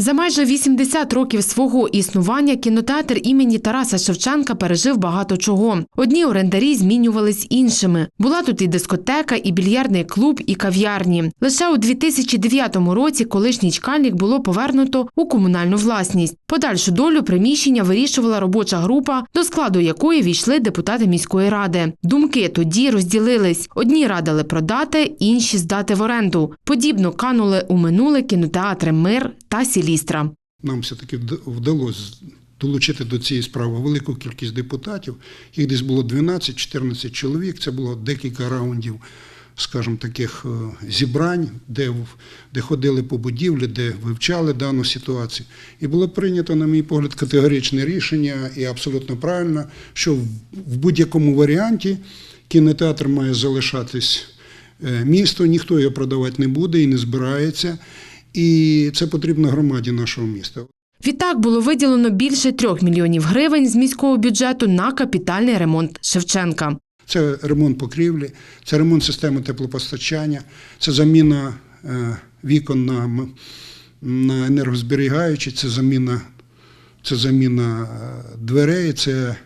За майже 80 років свого існування кінотеатр імені Тараса Шевченка пережив багато чого. Одні орендарі змінювались іншими. Була тут і дискотека, і більярдний клуб, і кав'ярні. Лише у 2009 році колишній чкальник було повернуто у комунальну власність. Подальшу долю приміщення вирішувала робоча група, до складу якої війшли депутати міської ради. Думки тоді розділились: одні радили продати, інші здати в оренду. Подібно канули у минуле кінотеатри Мир та Сілістра. Нам все-таки вдалося долучити до цієї справи велику кількість депутатів. Їх десь було 12-14 чоловік. Це було декілька раундів, скажімо, таких е, зібрань, де, де ходили по будівлі, де вивчали дану ситуацію. І було прийнято, на мій погляд, категоричне рішення і абсолютно правильно, що в- в будь-якому варіанті кінотеатр має залишатись е, місто, ніхто його продавати не буде і не збирається. І це потрібно громаді нашого міста. Відтак було виділено більше трьох мільйонів гривень з міського бюджету на капітальний ремонт Шевченка. Це ремонт покрівлі, це ремонт системи теплопостачання, це заміна е, вікон на, на енергозберігаючі, це заміна, це заміна е, дверей, це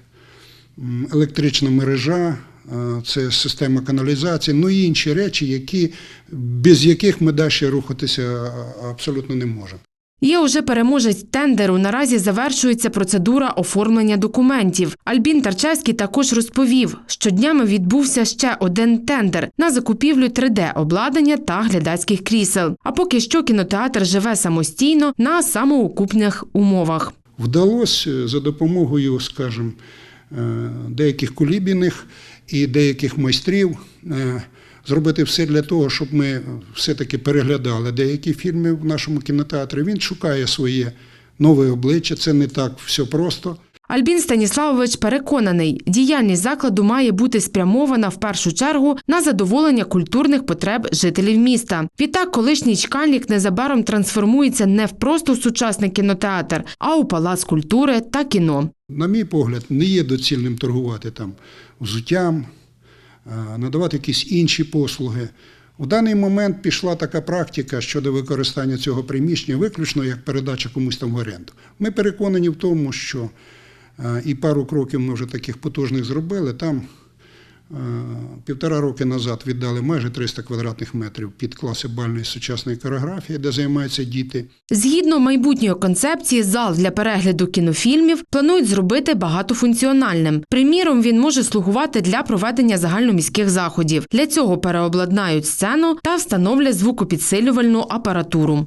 електрична мережа, е, це система каналізації, ну і інші речі, які, без яких ми далі рухатися абсолютно не можемо. Є уже переможець тендеру. Наразі завершується процедура оформлення документів. Альбін Тарчевський також розповів, що днями відбувся ще один тендер на закупівлю 3D-обладнання та глядацьких крісел. А поки що кінотеатр живе самостійно на самоокупних умовах. Вдалося за допомогою, скажімо, е, деяких кулібіних і деяких майстрів е, зробити все для того, щоб ми все-таки переглядали деякі фільми в нашому кінотеатрі. Він шукає своє нове обличчя. Це не так все просто. Альбін Станіславович переконаний, діяльність закладу має бути спрямована в першу чергу на задоволення культурних потреб жителів міста. Відтак, колишній чкальник незабаром трансформується не в просто сучасний кінотеатр, а у палац культури та кіно. На мій погляд, не є доцільним торгувати там взуттям, надавати якісь інші послуги. У даний момент пішла така практика щодо використання цього приміщення виключно як передача комусь там в оренду. Ми переконані в тому, що е, і пару кроків ми вже таких потужних зробили. Там е, півтора роки назад віддали майже 300 квадратних метрів під класи бальної сучасної хореографії, де займаються діти. Згідно майбутньої концепції, зал для перегляду кінофільмів планують зробити багатофункціональним. Приміром, він може слугувати для проведення загальноміських заходів. Для цього переобладнають сцену та встановлять звукопідсилювальну апаратуру.